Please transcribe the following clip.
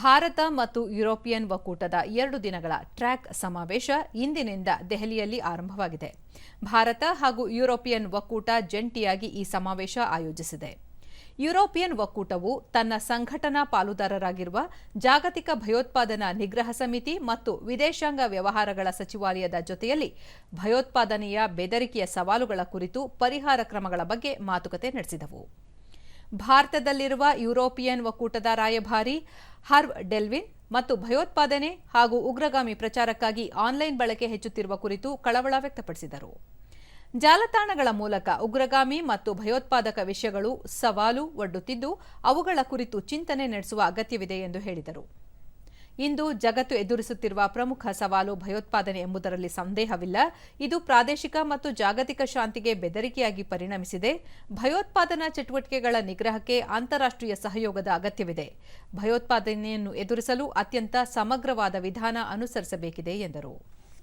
ಭಾರತ ಮತ್ತು ಯುರೋಪಿಯನ್ ಒಕ್ಕೂಟದ ಎರಡು ದಿನಗಳ ಟ್ರ್ಯಾಕ್ ಸಮಾವೇಶ ಇಂದಿನಿಂದ ದೆಹಲಿಯಲ್ಲಿ ಆರಂಭವಾಗಿದೆ. ಭಾರತ ಹಾಗೂ ಯುರೋಪಿಯನ್ ಒಕ್ಕೂಟ ಜಂಟಿಯಾಗಿ ಈ ಸಮಾವೇಶ ಆಯೋಜಿಸಿದೆ. ಯುರೋಪಿಯನ್ ಒಕ್ಕೂಟವು ತನ್ನ ಸಂಘಟನಾ ಪಾಲುದಾರರಾಗಿರುವ ಜಾಗತಿಕ ಭಯೋತ್ಪಾದನಾ ನಿಗ್ರಹ ಸಮಿತಿ ಮತ್ತು ವಿದೇಶಾಂಗ ವ್ಯವಹಾರಗಳ ಸಚಿವಾಲಯದ ಜೊತೆಯಲ್ಲಿ ಭಯೋತ್ಪಾದನೆಯ ಬೆದರಿಕೆಯ ಸವಾಲುಗಳ ಕುರಿತು ಪರಿಹಾರ ಕ್ರಮಗಳ ಬಗ್ಗೆ ಮಾತುಕತೆ ನಡೆಸಿದವು. ಭಾರತದಲ್ಲಿರುವ ಯುರೋಪಿಯನ್ ಒಕ್ಕೂಟದ ರಾಯಭಾರಿ ಹರ್ವ್ ಡೆಲ್ವಿನ್ ಮತ್ತು ಭಯೋತ್ಪಾದನೆ ಹಾಗೂ ಉಗ್ರಗಾಮಿ ಪ್ರಚಾರಕ್ಕಾಗಿ ಆನ್ಲೈನ್ ಬಳಕೆ ಹೆಚ್ಚುತ್ತಿರುವ ಕುರಿತು ಕಳವಳ ವ್ಯಕ್ತಪಡಿಸಿದರು. ಜಾಲತಾಣಗಳ ಮೂಲಕ ಉಗ್ರಗಾಮಿ ಮತ್ತು ಭಯೋತ್ಪಾದಕ ವಿಷಯಗಳು ಸವಾಲು ಒಡ್ಡುತ್ತಿದ್ದು, ಅವುಗಳ ಕುರಿತು ಚಿಂತನೆ ನಡೆಸುವ ಅಗತ್ಯವಿದೆ ಎಂದು ಹೇಳಿದರು. ಇಂದು ಜಗತ್ತು ಎದುರಿಸುತ್ತಿರುವ ಪ್ರಮುಖ ಸವಾಲು ಭಯೋತ್ಪಾದನೆ ಎಂಬುದರಲ್ಲಿ ಸಂದೇಹವಿಲ್ಲ. ಇದು ಪ್ರಾದೇಶಿಕ ಮತ್ತು ಜಾಗತಿಕ ಶಾಂತಿಗೆ ಬೆದರಿಕೆಯಾಗಿ ಪರಿಣಮಿಸಿದೆ. ಭಯೋತ್ಪಾದನಾ ಚಟುವಟಿಕೆಗಳ ನಿಗ್ರಹಕ್ಕೆ ಅಂತಾರಾಷ್ಟ್ರೀಯ ಸಹಯೋಗದ ಅಗತ್ಯವಿದೆ. ಭಯೋತ್ಪಾದನೆಯನ್ನು ಎದುರಿಸಲು ಅತ್ಯಂತ ಸಮಗ್ರವಾದ ವಿಧಾನ ಅನುಸರಿಸಬೇಕಿದೆ ಎಂದರು.